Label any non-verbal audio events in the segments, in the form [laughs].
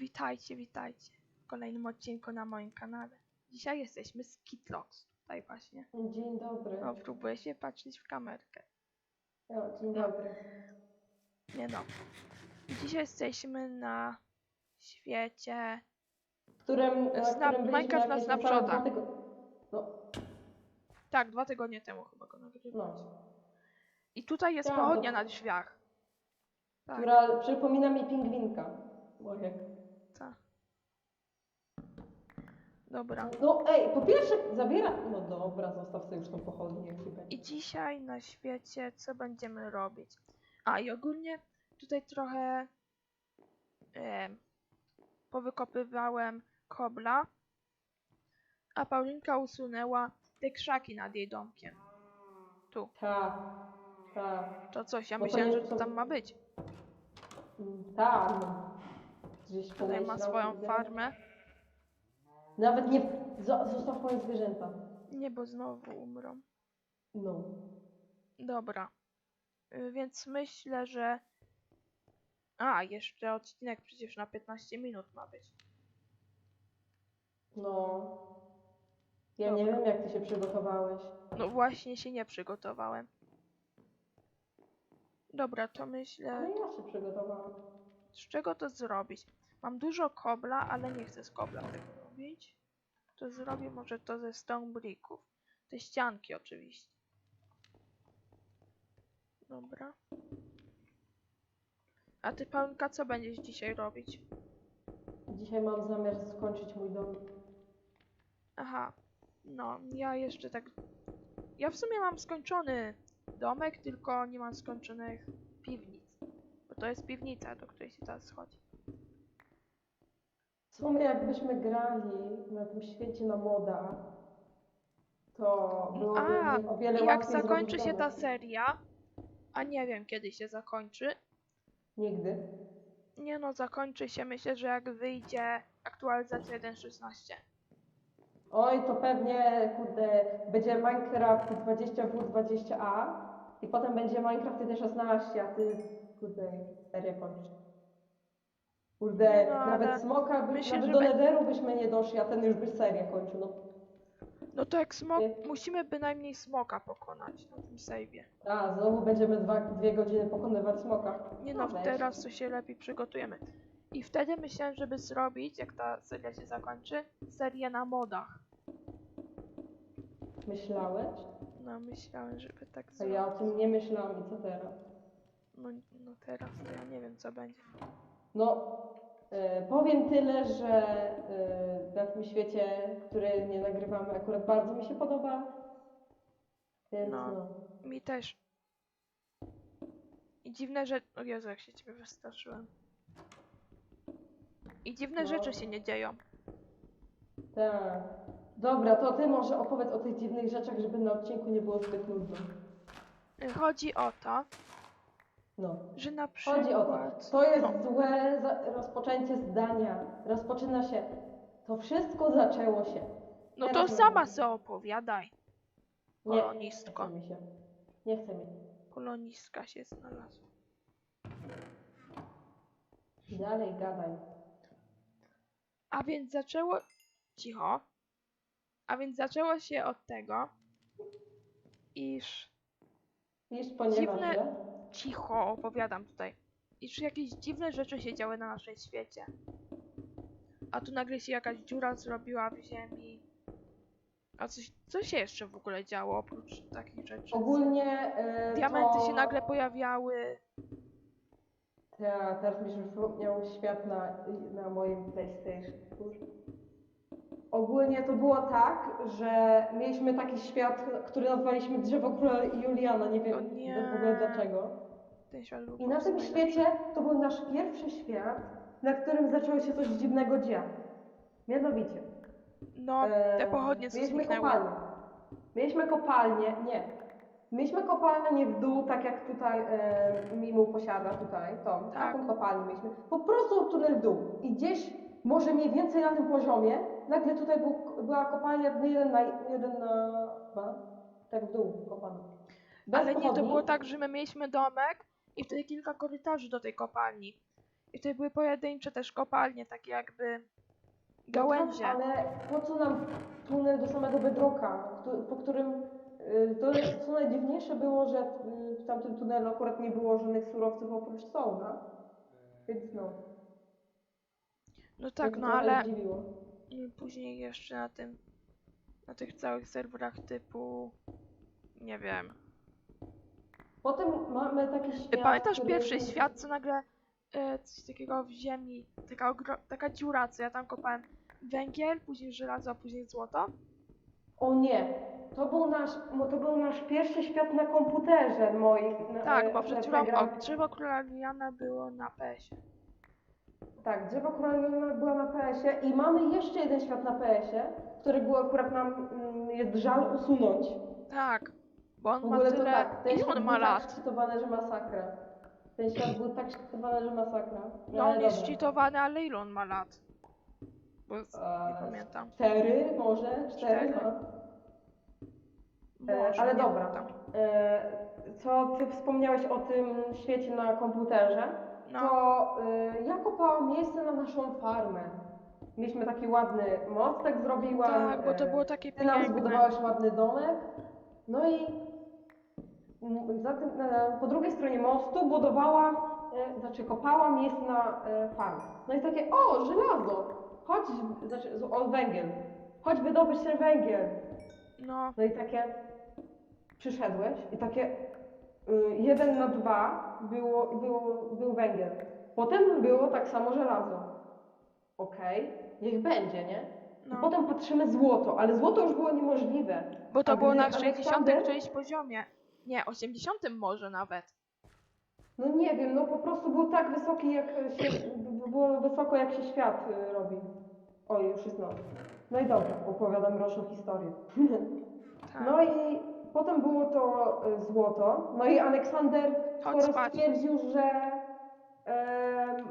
Witajcie, witajcie w kolejnym odcinku na moim kanale. Dzisiaj jesteśmy z Kitlox, tutaj właśnie. Dzień dobry. No, próbuję się patrzeć w kamerkę. O, dzień dobry. Nie no. Dzisiaj jesteśmy na świecie... W którym, na Snap- którym byliśmy Minecraft na jakieś niecałe snapshotach. dwa tygo- No, Tak, dwa tygodnie temu chyba go nagrywałem. no. I tutaj jest Tak, pochodnia to- na drzwiach. Tak, Która przypomina mi pingwinka. Wojek. tak. Dobra. No ej, po pierwsze zabiera... No dobra, zostaw sobie już tą pochodnię, jak ci będzie. I dzisiaj na świecie co będziemy robić? A i ogólnie tutaj trochę em, powykopywałem kobla, a Paulinka usunęła te krzaki nad jej domkiem. Tu. Tak, tak. To coś, ja Bo to myślałem, nie że to tam ma być. Mm, Tak, no. Gdzieś Tutaj ma pomyślał, swoją kurde. farmę. Nawet nie... zo- Zostaw moje zwierzęta. Nie, bo znowu umrą. No. Dobra. Y, Więc myślę, że... A, jeszcze odcinek przecież na 15 minut ma być. No. Ja nie Dobra. wiem, jak ty się przygotowałeś. No właśnie się nie przygotowałem. Dobra, to myślę, Ale ja się przygotowałam. z czego to zrobić? Mam dużo kobla, ale nie chcę z kobla tego robić. To zrobię może to ze stone bricków. Te ścianki oczywiście. Dobra. A ty, Paulinka, co będziesz dzisiaj robić? Dzisiaj mam zamiar skończyć mój dom. Aha, no, ja jeszcze tak... Ja w sumie mam skończony domek, tylko nie mam skończonych piwnic. Bo to jest piwnica, do której się teraz chodzi. Sumie jakbyśmy grali na tym świecie na modach, to byłoby A, o wiele I jak łatwiej zakończy zrobić się ta domek. seria, a nie wiem kiedy się zakończy, Nigdy. nie no, zakończy się myślę, że jak wyjdzie aktualizacja 1.16. Oj, to pewnie, kurde, będzie Minecraft 20W20A i potem będzie Minecraft 1.16, a ty, kurde, serię kończysz. Kurde, no, ale nawet smoka, by, myślę, nawet że do be- Netheru byśmy nie doszli, a ten już by serię kończył, no. No to jak smok, Nie. musimy bynajmniej smoka pokonać na tym save'ie. A, znowu będziemy dwa, dwie godziny pokonywać smoka. Nie no, weź. teraz to się lepiej przygotujemy. I wtedy myślałem, żeby zrobić, jak ta seria się zakończy, serię na modach. Myślałeś? No myślałem, żeby tak A zrobić. ja o tym nie myślałam i co teraz? No, no teraz to ja nie wiem co będzie. No, e, powiem tyle, że e, na tym świecie, który nie nagrywamy, akurat bardzo mi się podoba. Więc No. no. Mi też. I dziwne rzeczy. O Jezu, jak się ciebie wystraszyłem. I dziwne No. rzeczy się nie dzieją. Tak. Dobra, to ty może opowiedz o tych dziwnych rzeczach, żeby na odcinku nie było zbyt nudno. Y, Chodzi o to, No. że na przykład. Chodzi o to. To jest No. złe rozpoczęcie zdania. Rozpoczyna się. To wszystko zaczęło się. No to Teraz sama mówię. se opowiadaj. Nie, nie Kolonistko. chce mi się. Nie chce mi. Kolonistka się znalazła. Dalej gadaj. A więc zaczęło. Cicho. A więc zaczęło się od tego, iż. Iż ponieważ, Dziwne- że... Cicho, opowiadam tutaj. Iż jakieś dziwne rzeczy się działy na naszym świecie. A tu nagle się jakaś dziura zrobiła w ziemi. A coś, co się jeszcze w ogóle działo oprócz takich rzeczy? Ogólnie e, Diamenty to... się nagle pojawiały. Ja, teraz mi się przypomniał świat na, na moim PlayStation. Ogólnie to było tak, że mieliśmy taki świat, który nazwaliśmy Drzewo Króla Juliana. Nie wiem w ogóle dlaczego. I na tym świecie to był nasz pierwszy świat, na którym zaczęło się coś dziwnego dziać. Mianowicie. No, te e, pochodnie co Mieliśmy kopalnię. Mieliśmy kopalnię, nie. Mieliśmy kopalnię w dół, tak jak tutaj e, Mimu posiada tutaj, tą, Tak. taką kopalnię mieliśmy. Po prostu tunel w dół. I gdzieś, może mniej więcej na tym poziomie, nagle tutaj był, była kopalnia jeden na, jeden na dwa, tak w dół. Bez Ale nie, to pochodni. było tak, że my mieliśmy domek i wtedy kilka korytarzy do tej kopalni. I tutaj były pojedyncze też kopalnie, takie jakby No gałęzie. Tak, ale po co nam tunel do samego bedroka, po którym y, to co najdziwniejsze było, że y, w tamtym tunelu akurat nie było żadnych surowców oprócz sołna. Więc no. No tak, no ale Zdziwiło. Później jeszcze na tym, na tych całych serwerach typu, nie wiem. Potem mamy taki świat. Pamiętasz który- pierwszy świat, co nagle e, coś takiego w ziemi, taka, taka dziura, co ja tam kopałem węgiel, później żelazo, a później złoto? O nie, to był nasz, mo- to był nasz pierwszy świat na komputerze moim. Tak, e, bo przed chwilą o, drzewo króla Liana było na PS-ie. Tak, drzewo królewne była na PS-ie i mamy jeszcze jeden świat na PS-ie, który był akurat nam mm, jest żal usunąć. Tak, bo on W ma ogóle to tyle... tak, ten Ile świat on był ma tak lat? szczytowany, że masakra. Ten świat był tak szczytowany, że masakra. No ale on jest dobra. cheatowany, ale ile on ma lat? Bo z- nie Eee, pamiętam. Cztery może? Cztery? Cztery? No. E, Może, ale nie dobra. pamiętam. E, co ty wspomniałeś o tym świecie na komputerze, No, to e, ja kopałam miejsce na naszą farmę. Mieliśmy taki ładny mostek zrobiłam. tak, bo to e, było takie Ty nam piękne. zbudowałeś ładny domek. No i za tym, e, po drugiej stronie mostu budowałam, e, znaczy kopałam miejsce na e, farmę. No i takie, o, żelazo, chodź, znaczy, z- o, węgiel, chodź wydobyć ten węgiel. No, No i takie, przyszedłeś i takie, y, jeden na dwa było, było, był węgiel. Potem było tak samo żelazo. Okej, niech będzie, nie? No. potem patrzymy złoto, ale złoto już było niemożliwe. Bo to a było gdy na 60 Aleksander- którymś poziomie. Nie, 80 może nawet. No nie wiem, no po prostu był tak wysoki, jak się, było wysoko, jak się świat y, robi. Oj, już jest noc. No i dobra, opowiadam roczną historię. [laughs] Tak. No i potem było to y, złoto. No i Aleksander Chodź skoro spać. stwierdził, że em,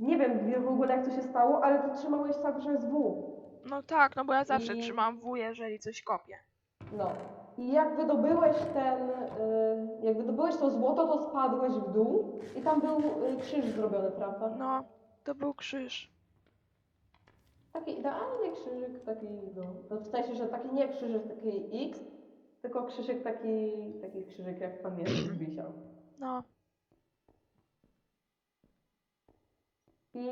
nie wiem w ogóle jak to się stało, ale ty trzymałeś także z W. No tak, no bo ja zawsze I- trzymam W, jeżeli coś kopię. No. I jak wydobyłeś ten, y, jak wydobyłeś to złoto, to spadłeś w dół i tam był y, krzyż zrobiony, prawda? No, to był krzyż. Taki idealny krzyżyk, taki, no, no w sensie, że taki nie krzyżyk taki X, tylko krzyżyk taki, taki krzyżyk jak pan Jezus wisiał. No, I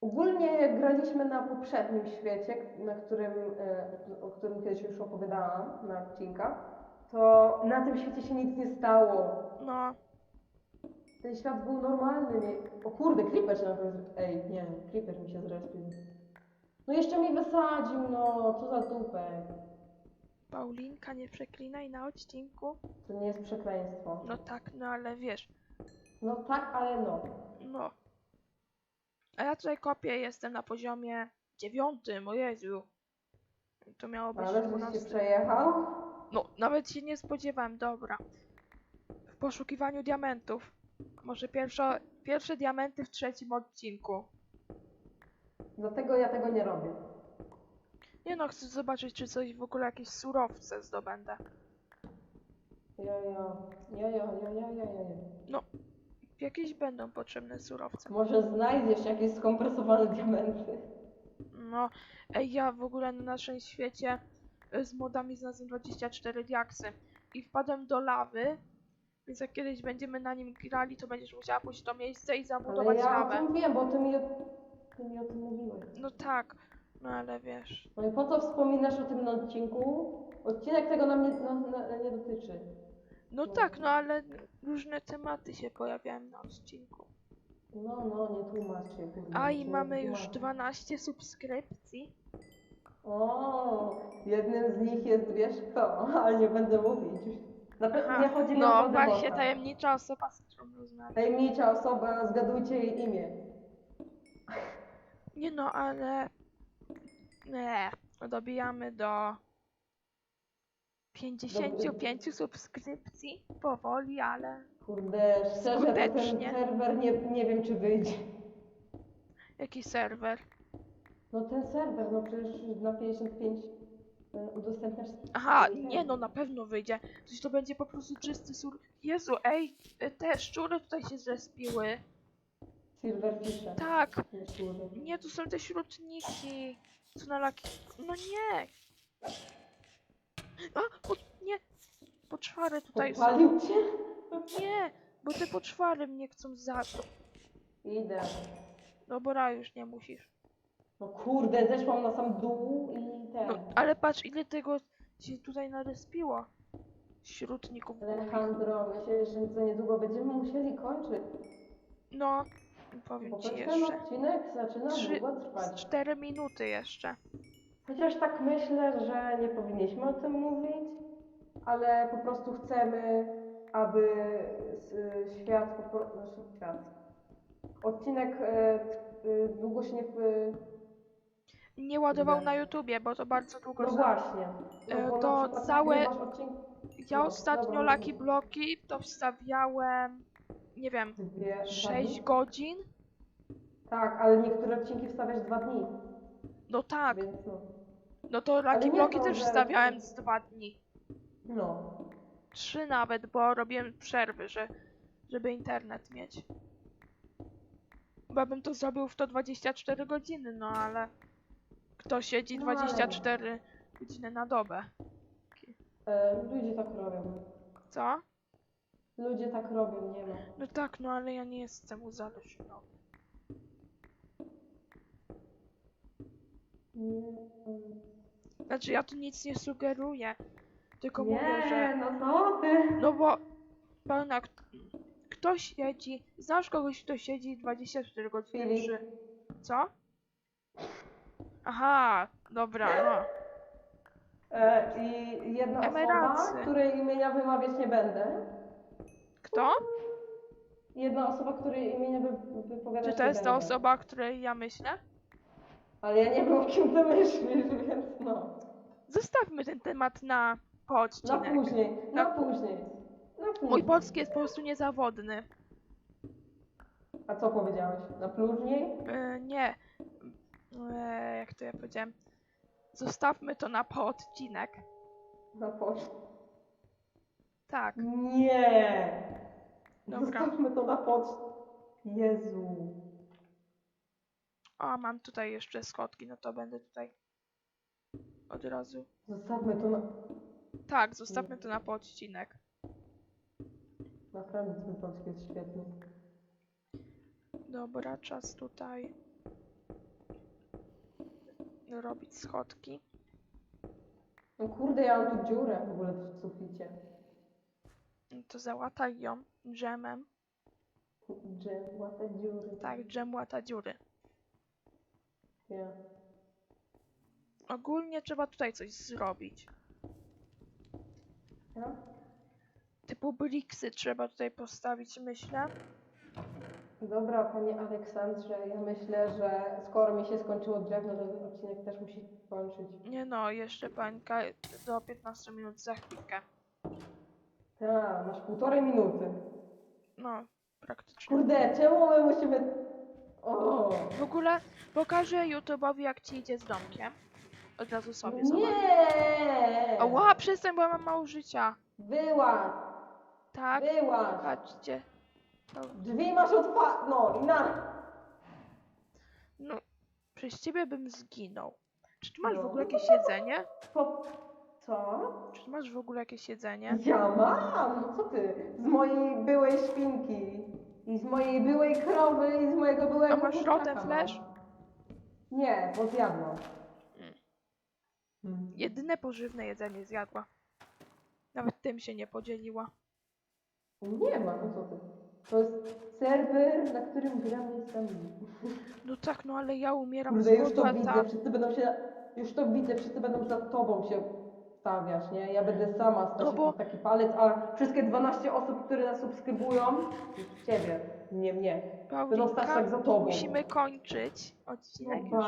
ogólnie jak graliśmy na poprzednim świecie, na którym, e, o którym kiedyś już opowiadałam na odcinkach, to na tym świecie się nic nie stało. no, Ten świat był normalny. Nie... O kurde, Creeper się naprawdę... Ej, nie, Creeper mi się zrespił. No jeszcze mi wysadził, no, co za tupek. Paulinka, nie przeklinaj na odcinku. To nie jest przekleństwo. No tak, no ale wiesz, No tak, ale no. no. A ja tutaj kopię, jestem na poziomie dziewiątym, o Jezu. To miało być Ale żeś się 12. przejechał? No, nawet się nie spodziewałem, dobra. W poszukiwaniu diamentów. Może pierwszo, pierwsze diamenty w trzecim odcinku. Dlatego ja tego nie robię. Nie no, chcę zobaczyć, czy coś w ogóle jakieś surowce zdobędę. Ja, ja, ja, ja, ja, ja, ja, ja. Jakieś będą potrzebne surowce. Może znajdziesz jakieś skompresowane diamenty. No, ej, ja w ogóle na naszym świecie y, z modami znalazłem 24 diaksy i wpadłem do lawy, więc jak kiedyś będziemy na nim grali, to będziesz musiała pójść w to miejsce i Ale zabudować ja o lawę. tym wiem, bo ty mi o, ty mi o tym mówiłeś. No tak, no ale wiesz. No i po co wspominasz o tym na odcinku? Odcinek tego nam nie, na, na, nie dotyczy. No tak, no ale różne tematy się pojawiają na odcinku. No, no, nie tłumacz się. A i mamy już tłumacz. 12 subskrypcji. O, jednym z nich jest wiesz kto, [laughs] ale nie będę mówić. Na pewno nie chodzi mi o no właśnie, tajemnicza osoba, z którą rozmawiam. Tajemnicza osoba, zgadujcie jej imię. Nie no, ale... Nie, dobijamy do 55 subskrypcji. Powoli, ale Kurde, szczerze, to ten Skutecznie. serwer nie, nie wiem czy wyjdzie. jaki serwer? No ten serwer, no przecież na 55 E, Udostępniasz... Aha, nie no, na pewno wyjdzie. Coś to będzie po prostu czysty sur... Jezu, ej, e, te szczury tutaj się zrespiły. Silverfishe. Tak, nie, tu są te śrutniki. Co na laki... No nie! A, po... nie! Poczwary tutaj są. Podpalił cię? Nie, bo te poczwary mnie chcą za... Idę. Dobra, już nie musisz. No kurde, zeszłam na sam dół i ten. No, ale patrz, ile tego się tutaj narespiło. Śrutników głupich. Alejandro, myślę, że za niedługo będziemy musieli kończyć. No, powiem Bo ci ten jeszcze. odcinek zaczyna Trzy- długo Z trwać. cztery minuty jeszcze. Chociaż tak myślę, że nie powinniśmy o tym mówić, ale po prostu chcemy, aby s- świat, po pro- znaczy świat, odcinek e, e, długo się nie... w- Nie ładował na YouTubie, bo to bardzo długo No zajęło. właśnie. E, bo na to przykład całe- nagrywasz odcinek Ja No, ostatnio dobra, Lucky. Bloki to wstawiałem, nie wiem, dwie, dwa 6 dni. godzin. Tak, ale niektóre odcinki wstawiasz dwa dni, No tak, więc no. no to Lucky nie Bloki też że- wstawiałem z dwa dni. No. Trzy nawet, bo robiłem przerwy, że, żeby internet mieć. Bo bym to zrobił w to 24 godziny, no ale kto siedzi No ale- 24 godziny na dobę? E, ludzie tak robią. Co? Ludzie tak robią, nie ma. No tak, no ale ja nie jestem uzależniony. Nie, Znaczy ja tu nic nie sugeruję, tylko nie mówię, że... no co ty? No bo pełna... Kto siedzi... Znasz kogoś, kto siedzi 24 godziny Filip. przy... Co? Aha, dobra, no. E, I jedna osoba, której imienia wymawiać nie będę. Kto? Jedna osoba, której imienia wy, wypowiadać Czy to nie jest ta będę. osoba, o której ja myślę? Ale ja nie wiem, o kim ty myślisz, [laughs] więc no. Zostawmy ten temat na Na odcinek. później, na, Na- później. Na później. Mój polski jest po prostu niezawodny. A co powiedziałeś? Na później? Yy, nie. Yy, jak to ja powiedziałem? Zostawmy to na po odcinek. Na później. Tak. Nie! Dobra. Zostawmy to na pod... Jezu. O, mam tutaj jeszcze schodki, no to będę tutaj od razu. Zostawmy to na... Tak, zostawmy to na po odcinek. Naprawdę twój polski jest świetny. Dobra, czas tutaj robić schodki. No kurde, ja mam tu dziurę w ogóle w suficie. To załataj ją dżemem. Dżem, łata dziury. Tak, dżem łata dziury. Ja. Ogólnie trzeba tutaj coś zrobić. Ja? Typu bricksy trzeba tutaj postawić, myślę. Dobra, panie Aleksandrze, ja myślę, że skoro mi się skończyło drewno, to ten odcinek też musi kończyć. Nie no, jeszcze pańka do 15 minut za chwilkę. A, masz półtorej minuty. No, praktycznie. Kurde, czemu my musimy... O! W ogóle pokażę YouTube'owi jak ci idzie z domkiem. Od razu sobie zobacz. Nie! Ała, przestań, bo ja mam mało życia. Wyłaź! Tak, Wyłaź! patrzcie. No, Drzwi masz otwarte! No i na... no, przez ciebie bym zginął. Czy ty masz w No. ogóle jakieś jedzenie? Po... Co? Czy masz w ogóle jakieś jedzenie? Ja mam! No co ty? Z mojej byłej świnki. I z mojej byłej krowy i z mojego byłego A masz kurczaka rotem mam. flash? Nie, bo zjadłam. Mm. Mm. Jedyne pożywne jedzenie zjadła. Nawet tym się nie podzieliła. Nie ma, no co ty? To jest serwer, na którym gramy sami. No tak, no ale ja umieram Kurde, z już głodu, to a widzę, ta... wszyscy będą się, już to widzę, wszyscy będą za tobą się stawiać, nie? Ja będę sama stać No bo- taki palec, a wszystkie 12 osób, które nas subskrybują, ciebie, nie mnie. Paulinka, tak za tobą. musimy kończyć odcinek już.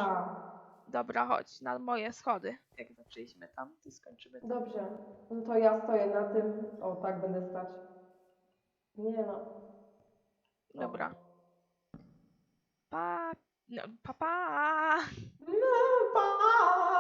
Dobra, chodź, na moje schody. Jak zaczęliśmy tam, to skończymy tam. Dobrze, no to ja stoję na tym, o tak będę stać. Nie no. O. Dobra. Pa... No, pa, pa! No, pa!